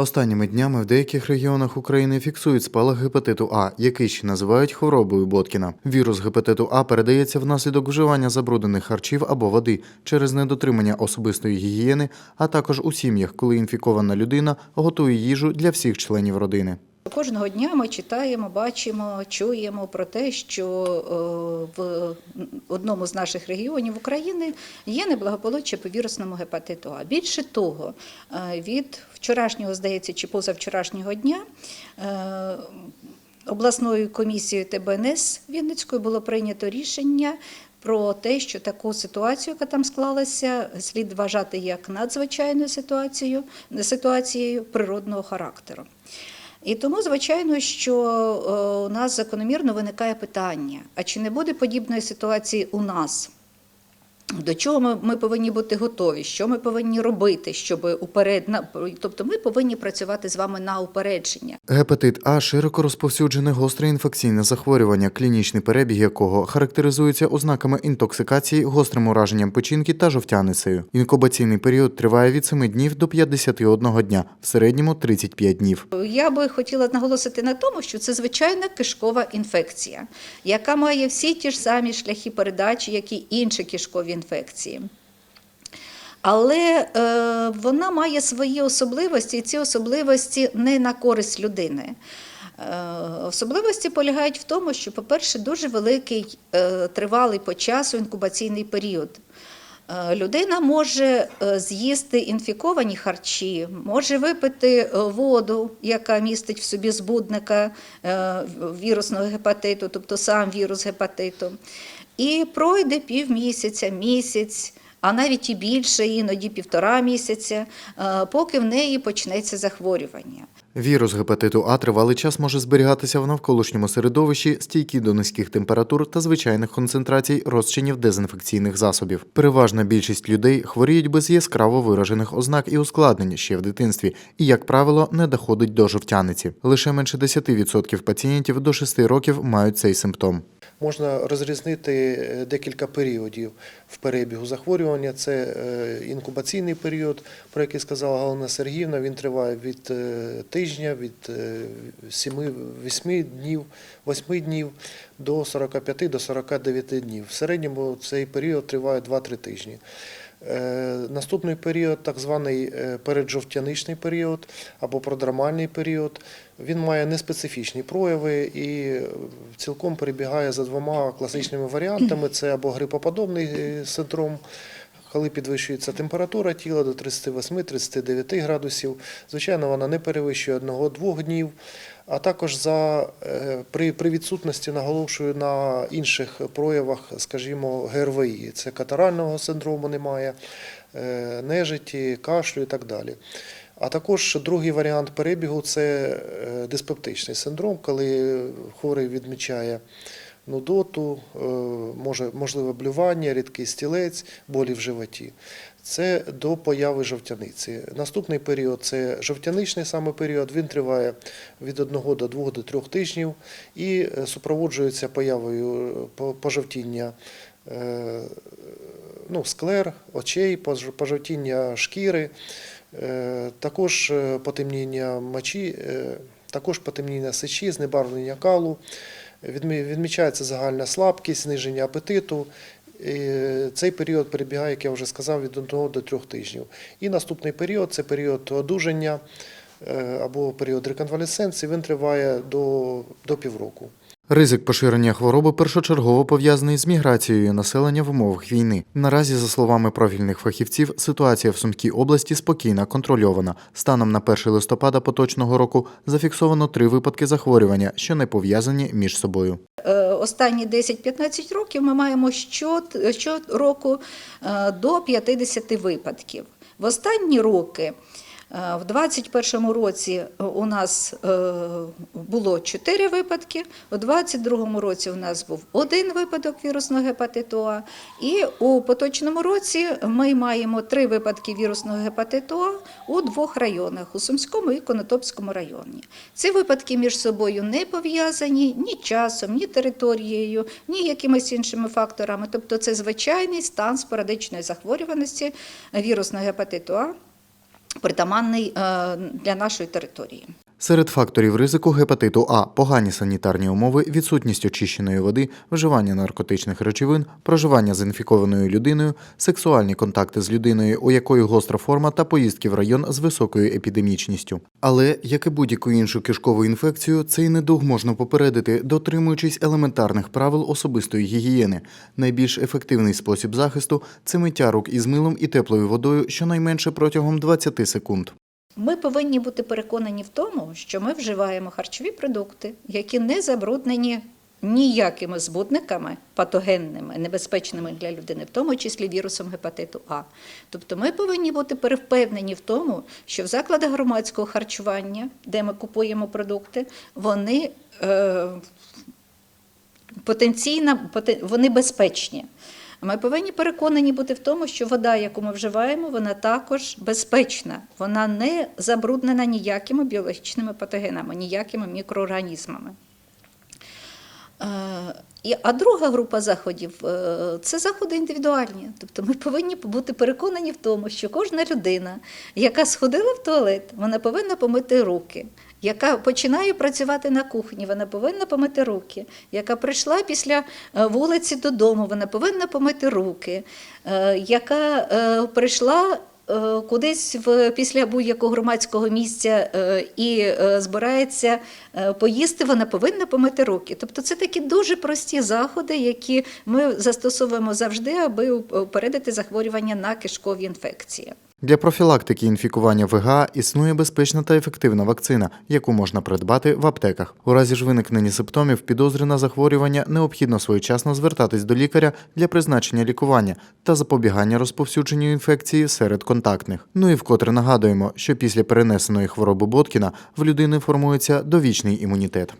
Останніми днями в деяких регіонах України фіксують спалах гепатиту А, який ще називають хворобою Боткіна. Вірус гепатиту А передається внаслідок вживання забруднених харчів або води через недотримання особистої гігієни, а також у сім'ях, коли інфікована людина готує їжу для всіх членів родини. Кожного дня ми читаємо, бачимо, чуємо про те, що е, в одному з наших регіонів України є неблагополуччя по вірусному гепатиту А. Більше того, е, від вчорашнього, здається, чи позавчорашнього дня. е, Обласною комісією ТБНС Вінницькою було прийнято рішення про те, що таку ситуацію, яка там склалася, слід вважати як надзвичайною ситуацією, ситуацією природного характеру. І тому, звичайно, що е, у нас закономірно виникає питання: а чи не буде подібної ситуації у нас? До чого ми, ми повинні бути готові? Що ми повинні робити, щоб уперед на тобто ми повинні працювати з вами на упередження. Гепатит А широко розповсюджене гостре інфекційне захворювання, клінічний перебіг якого характеризується ознаками інтоксикації, гострим ураженням печінки та жовтяницею. Інкубаційний період триває від 7 днів до 51 дня, в середньому 35 днів. Я би хотіла наголосити на тому, що це звичайна кишкова інфекція, яка має всі ті ж самі шляхи передачі, як і інші кишкові інфекції. Але е, вона має свої особливості, і ці особливості не на користь людини. Е, особливості полягають в тому, що, по-перше, дуже великий е, тривалий по часу інкубаційний період. Е, Людина може з'їсти інфіковані харчі, може випити воду, яка містить в собі збудника вірусного гепатиту, тобто сам вірус гепатиту. І пройде півмісяця, місяць, а навіть і більше, іноді півтора місяця, е, поки в неї почнеться захворювання. Вірус гепатиту А тривалий час може зберігатися в навколишньому середовищі, стійкий до низьких температур та звичайних концентрацій розчинів дезінфекційних засобів. Переважна більшість людей хворіють без яскраво виражених ознак і ускладнень ще в дитинстві, і, як правило, не доходить до жовтяниці. Лише менше 10% пацієнтів до 6 років мають цей симптом. Можна розрізнити е, декілька періодів в перебігу захворювання. Це е, інкубаційний період, про який сказала Галина Сергіївна. Він триває від е, тижня, від 7-8 днів, 8 днів до 45 до 49 днів. В середньому цей період триває 2-3 тижні. Наступний період, так званий переджовтяничний період або продрамальний період, він має неспецифічні прояви і цілком перебігає за двома класичними варіантами: це або грипоподобний е, синдром. Коли підвищується температура тіла до 38-39 градусів, звичайно, вона не перевищує 1-2 днів. А також за, е, при, при відсутності наголошую на інших проявах, скажімо, ГРВІ. Це катарального синдрому немає, е, нежиті, кашлю і так далі. А також другий варіант перебігу це е, диспептичний синдром, коли хворий відмічає нудоту, е, може, можливе блювання, рідкий стілець, болі в животі. Це до появи жовтяниці. Наступний період це жовтяничний саме період. Він триває від 1 до 2 до 3 тижнів і е, супроводжується появою пожовтіння ну, склер, очей, пож- пожовтіння шкіри, також е, потемніння мочі, е, також потемніння сечі, знебарвлення калу. Відмічається загальна слабкість, зниження апетиту. Цей період перебігає, як я вже сказав, від 1 до 3 тижнів. І наступний період це період одужання е, або період реконвалесценції, він триває до, до півроку. Ризик поширення хвороби першочергово пов'язаний з міграцією населення в умовах війни. Наразі, за словами профільних фахівців, ситуація в Сумській області спокійна, контрольована. Станом на 1 листопада поточного року зафіксовано три випадки захворювання, що не пов'язані між собою. Е, Останні 10-15 років ми маємо що- щороку е, до 50 випадків. В останні роки, в 2021 році у нас е, було 4 випадки, у 2022 році у нас був один випадок вірусного гепатиту А, і у поточному році ми маємо 3 випадки вірусного гепатиту А у двох районах у Сумському і Конотопському районі. Ці випадки між собою не пов'язані ні часом, ні територією, ні якимись іншими факторами. Тобто це звичайний стан спорадичної захворюваності вірусного гепатиту А притаманний е, для нашої території. Серед факторів ризику гепатиту А погані санітарні умови, відсутність очищеної води, вживання наркотичних речовин, проживання з інфікованою людиною, сексуальні контакти з людиною, у якої гостра форма та поїздки в район з високою епідемічністю. Але, як і будь-яку іншу кишкову інфекцію, цей недуг можна попередити, дотримуючись елементарних правил особистої гігієни. Найбільш ефективний спосіб захисту це миття рук із милом і теплою водою щонайменше протягом 20 секунд. Ми повинні бути переконані в тому, що ми вживаємо харчові продукти, які не забруднені ніякими збудниками патогенними, небезпечними для людини, в тому числі вірусом гепатиту А. Тобто ми повинні бути перевпевнені в тому, що в закладах громадського харчування, де ми купуємо продукти, вони е, потенційно вони безпечні. Ми повинні переконані бути в тому, що вода, яку ми вживаємо, вона також безпечна. Вона не забруднена ніякими біологічними патогенами, ніякими мікроорганізмами. Е, А друга група заходів е, це заходи індивідуальні. Тобто ми повинні бути переконані в тому, що кожна людина, яка сходила в туалет, вона повинна помити руки. Яка починає працювати на кухні, вона повинна помити руки. Яка прийшла після е, вулиці додому, вона повинна помити руки. Е, Яка е, прийшла кудись в після будь-якого громадського місця і збирається поїсти, вона повинна помити руки. Тобто це такі дуже прості заходи, які ми застосовуємо завжди, аби упередити захворювання на кишкові інфекції. Для профілактики інфікування ВГА існує безпечна та ефективна вакцина, яку можна придбати в аптеках. У разі ж виникнення симптомів підозри на захворювання необхідно своєчасно звертатись до лікаря для призначення лікування та запобігання розповсюдженню інфекції серед контактних. Ну і вкотре нагадуємо, що після перенесеної хвороби Боткіна в людини формується довічний імунітет.